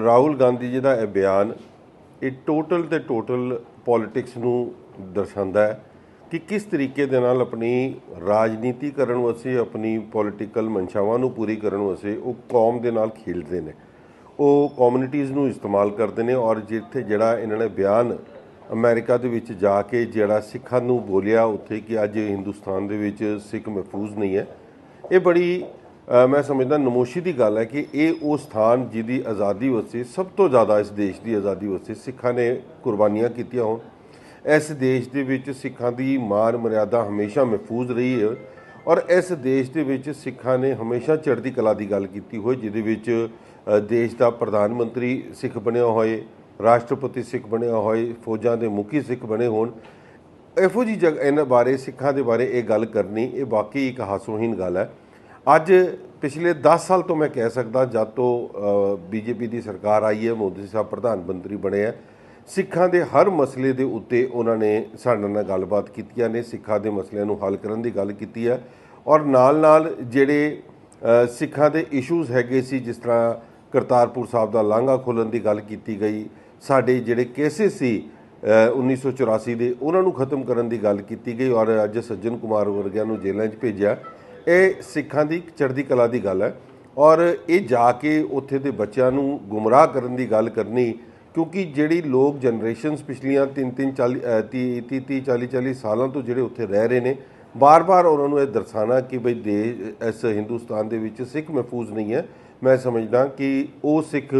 ਰਾਹੁਲ ਗਾਂਧੀ ਜੀ ਦਾ ਇਹ ਬਿਆਨ ਇਹ ਟੋਟਲ ਤੇ ਟੋਟਲ ਪੋਲਿਟਿਕਸ ਨੂੰ ਦਰਸਾਉਂਦਾ ਹੈ ਕਿ ਕਿਸ ਤਰੀਕੇ ਦੇ ਨਾਲ ਆਪਣੀ ਰਾਜਨੀਤੀ ਕਰਨ ਵਾਸਤੇ ਆਪਣੀ ਪੋਲਿਟੀਕਲ ਮਨਸ਼ਾਵਾਂ ਨੂੰ ਪੂਰੀ ਕਰਨ ਵਾਸਤੇ ਉਹ ਕੌਮ ਦੇ ਨਾਲ ਖੇਡਦੇ ਨੇ। ਉਹ ਕਮਿਊਨਿਟੀਆਂ ਨੂੰ ਇਸਤੇਮਾਲ ਕਰਦੇ ਨੇ ਔਰ ਜਿੱਥੇ ਜਿਹੜਾ ਇਹਨਾਂ ਨੇ ਬਿਆਨ ਅਮਰੀਕਾ ਦੇ ਵਿੱਚ ਜਾ ਕੇ ਜਿਹੜਾ ਸਿੱਖਾਂ ਨੂੰ ਬੋਲਿਆ, ਉੱਥੇ ਕਿ ਅੱਜ ਹਿੰਦੁਸਤਾਨ ਦੇ ਵਿੱਚ ਸਿੱਖ ਮਹਿਫੂਜ਼ ਨਹੀਂ ਹੈ। ਇਹ ਬੜੀ ਮੈਂ ਸਮਝਦਾ ਨਮੋਸ਼ੀ ਦੀ ਗੱਲ ਹੈ ਕਿ ਇਹ ਉਹ ਸਥਾਨ ਜਿਹਦੀ ਆਜ਼ਾਦੀ ਵਾਸਤੇ ਸਭ ਤੋਂ ਜ਼ਿਆਦਾ ਇਸ ਦੇਸ਼ ਦੀ ਆਜ਼ਾਦੀ ਵਾਸਤੇ ਸਿੱਖਾਂ ਨੇ ਕੁਰਬਾਨੀਆਂ ਕੀਤੀਆਂ ਹੋਣ। ਇਸ ਦੇਸ਼ ਦੇ ਵਿੱਚ ਸਿੱਖਾਂ ਦੀ ਮਾਨ ਮਰਿਆਦਾ ਹਮੇਸ਼ਾ ਮਹਿਫੂਜ਼ ਰਹੀ ਹੈ ਔਰ ਇਸ ਦੇਸ਼ ਦੇ ਵਿੱਚ ਸਿੱਖਾਂ ਨੇ ਹਮੇਸ਼ਾ ਚੜ੍ਹਦੀ ਕਲਾ ਦੀ ਗੱਲ ਕੀਤੀ ਹੋਈ, ਜਿਹਦੇ ਵਿੱਚ ਦੇਸ਼ ਦਾ ਪ੍ਰਧਾਨ ਮੰਤਰੀ ਸਿੱਖ ਬਣਿਆ ਹੋਏ, ਰਾਸ਼ਟਰਪਤੀ ਸਿੱਖ ਬਣਿਆ ਹੋਏ, ਫੌਜਾਂ ਦੇ ਮੁਖੀ ਸਿੱਖ ਬਣੇ ਹੋਣ। ਇਹੋ ਜੀ ਜਗ ਇਹਨਾਂ ਬਾਰੇ, ਸਿੱਖਾਂ ਦੇ ਬਾਰੇ ਇਹ ਗੱਲ ਕਰਨੀ, ਇਹ ਵਾਕਈ ਇੱਕ ਹਾਸੋਹੀਨ ਗੱਲ ਹੈ। ਅੱਜ ਪਿਛਲੇ 10 ਸਾਲ ਤੋਂ ਮੈਂ ਕਹਿ ਸਕਦਾ ਜਦ ਤੋਂ ਬੀਜੇਪੀ ਦੀ ਸਰਕਾਰ ਆਈ ਹੈ ਮੋਦੀ ਸਾਹਿਬ ਪ੍ਰਧਾਨ ਮੰਤਰੀ ਬਣੇ ਆ ਸਿੱਖਾਂ ਦੇ ਹਰ ਮਸਲੇ ਦੇ ਉੱਤੇ ਉਹਨਾਂ ਨੇ ਸਾਡੇ ਨਾਲ ਗੱਲਬਾਤ ਕੀਤੀਆਂ ਨੇ ਸਿੱਖਾਂ ਦੇ ਮਸਲਿਆਂ ਨੂੰ ਹੱਲ ਕਰਨ ਦੀ ਗੱਲ ਕੀਤੀ ਹੈ ਔਰ ਨਾਲ-ਨਾਲ ਜਿਹੜੇ ਸਿੱਖਾਂ ਦੇ ਇਸ਼ੂਜ਼ ਹੈਗੇ ਸੀ ਜਿਸ ਤਰ੍ਹਾਂ ਕਰਤਾਰਪੁਰ ਸਾਹਿਬ ਦਾ ਲਾਂਘਾ ਖੋਲ੍ਹਣ ਦੀ ਗੱਲ ਕੀਤੀ ਗਈ ਸਾਡੇ ਜਿਹੜੇ ਕੇਸਿਸ ਸੀ ਅ, 1984 ਦੇ ਉਹਨਾਂ ਨੂੰ ਖਤਮ ਕਰਨ ਦੀ ਗੱਲ ਕੀਤੀ ਗਈ ਔਰ ਅੱਜ ਸੱਜਣ ਕੁਮਾਰ ਵਰਗਿਆਂ ਨੂੰ ਜੇਲ੍ਹਾਂ 'ਚ ਭੇਜਿਆ। ਇਹ ਸਿੱਖਾਂ ਦੀ, ਚੜ੍ਹਦੀ ਕਲਾ ਦੀ ਗੱਲ ਹੈ। ਔਰ ਇਹ ਜਾ ਕੇ ਉੱਥੇ ਦੇ ਬੱਚਿਆਂ ਨੂੰ ਗੁੰਮਰਾਹ ਕਰਨ ਦੀ ਗੱਲ ਕਰਨੀ, ਕਿਉਂਕਿ ਜਿਹੜੀ ਲੋਕ ਜਨਰੇਸ਼ਨਸ ਪਿਛਲੀਆਂ 3 3 40 30 30 40 40 ਸਾਲਾਂ ਤੋਂ ਜਿਹੜੇ ਉੱਥੇ ਰਹਿ ਰਹੇ ਨੇ, ਬਾਰ-ਬਾਰ ਉਹਨਾਂ ਨੂੰ ਇਹ ਦਰਸਾਉਣਾ ਕਿ ਬਈ ਦੇਸ਼ ਇਸ ਹਿੰਦੁਸਤਾਨ ਦੇ ਵਿੱਚ ਸਿੱਖ ਮਹਿਫੂਜ਼ ਨਹੀਂ ਹੈ। ਮੈਂ ਸਮਝਦਾ ਕਿ ਉਹ ਸਿੱਖ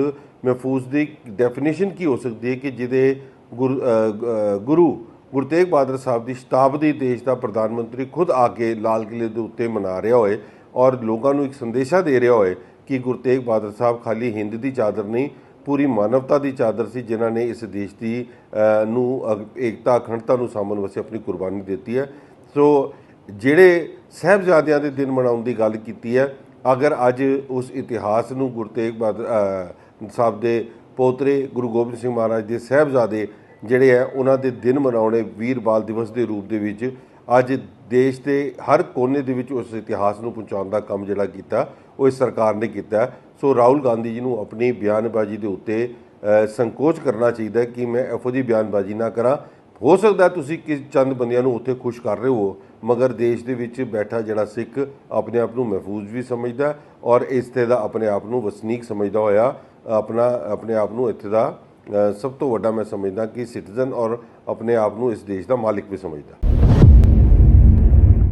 ਮਹਿਫੂਜ਼ ਦੀ ਡੈਫੀਨੇਸ਼ਨ ਕੀ ਹੋ ਸਕਦੀ ਹੈ ਕਿ ਜਿਹਦੇ ਗੁਰੂ ਗੁਰੂ ਤੇਗ ਬਹਾਦਰ ਸਾਹਿਬ ਦੀ ਸ਼ਤਾਬਦੀ ਦੇਸ਼ ਦਾ ਪ੍ਰਧਾਨ ਮੰਤਰੀ ਖੁਦ ਆ ਕੇ ਲਾਲ ਕਿਲੇ ਦੇ ਉੱਤੇ ਮਨਾ ਰਿਹਾ ਹੋਏ ਔਰ ਲੋਕਾਂ ਨੂੰ ਇੱਕ ਸੰਦੇਸ਼ਾ ਦੇ ਰਿਹਾ ਹੋਏ ਕਿ ਗੁਰੂ ਤੇਗ ਬਹਾਦਰ ਸਾਹਿਬ ਖਾਲੀ ਹਿੰਦ ਦੀ ਚਾਦਰ ਨਹੀਂ ਪੂਰੀ ਮਾਨਵਤਾ ਦੀ ਚਾਦਰ ਸੀ ਜਿਨ੍ਹਾਂ ਨੇ ਇਸ ਦੇਸ਼ ਦੀ ਨੂੰ ਅ, ਏਕਤਾ ਅਖੰਡਤਾ ਨੂੰ ਸਾਂਭਣ ਵਾਸਤੇ ਆਪਣੀ ਕੁਰਬਾਨੀ ਦਿੱਤੀ ਹੈ। ਸੋ ਜਿਹੜੇ ਸਹਿਬਜ਼ਾਦਿਆਂ ਦੇ ਦਿਨ ਮਨਾਉਣ ਦੀ ਗੱਲ ਕੀਤੀ ਹੈ ਅਗਰ ਅੱਜ ਉਸ ਇਤਿਹਾਸ ਨੂੰ ਗੁਰੂ ਤੇਗ ਬਹਾਦਰ ਸਾਹਿਬ ਦੇ ਪੋਤਰੇ ਗੁਰੂ ਗੋਬਿੰਦ ਸਿੰਘ ਮਹਾਰਾਜ ਦੇ ਸਹਿਬਜ਼ਾਦੇ ਜਿਹੜੇ ਆ ਉਹਨਾਂ ਦੇ ਦਿਨ ਮਨਾਉਣੇ ਵੀਰ ਬਾਲ ਦਿਵਸ ਦੇ ਰੂਪ ਦੇ ਵਿੱਚ ਅੱਜ ਦੇਸ਼ ਦੇ ਹਰ ਕੋਨੇ ਦੇ ਵਿੱਚ ਉਸ ਇਤਿਹਾਸ ਨੂੰ ਪਹੁੰਚਾਉਣ ਦਾ ਕੰਮ ਜਿਹੜਾ ਕੀਤਾ, ਉਹ ਇਸ ਸਰਕਾਰ ਨੇ ਕੀਤਾ। ਸੋ ਰਾਹੁਲ ਗਾਂਧੀ ਜੀ ਨੂੰ ਆਪਣੀ ਬਿਆਨਬਾਜ਼ੀ ਦੇ ਉੱਤੇ ਸੰਕੋਚ ਕਰਨਾ ਚਾਹੀਦਾ ਕਿ ਮੈਂ ਇਹੋ ਜਿਹੀ ਬਿਆਨਬਾਜ਼ੀ ਨਾ ਕਰਾਂ। ਹੋ ਸਕਦਾ ਤੁਸੀਂ ਕਿਸ ਚੰਦ ਬੰਦਿਆਂ ਨੂੰ ਉੱਥੇ ਖੁਸ਼ ਕਰ ਰਹੇ ਹੋ, ਮਗਰ ਦੇਸ਼ ਦੇ ਵਿੱਚ ਬੈਠਾ ਜਿਹੜਾ ਸਿੱਖ ਆਪਣੇ ਆਪ ਨੂੰ ਮਹਿਫੂਜ਼ ਵੀ ਸਮਝਦਾ ਔਰ ਇਸ 'ਤੇ ਦਾ ਆਪਣੇ ਆਪ ਨੂੰ ਵਸਨੀਕ ਸਮਝਦਾ ਹੋਇਆ ਆਪਣਾ, ਆਪਣੇ ਆਪ ਨੂੰ ਇੱਥੇ ਦਾ ਸਭ ਤੋਂ ਵੱਡਾ ਮੈਂ ਸਮਝਦਾ ਕਿ ਸਿਟੀਜ਼ਨ ਔਰ ਆਪਣੇ ਆਪ ਨੂੰ ਇਸ ਦੇਸ਼ ਦਾ ਮਾਲਿਕ ਵੀ ਸਮਝਦਾ।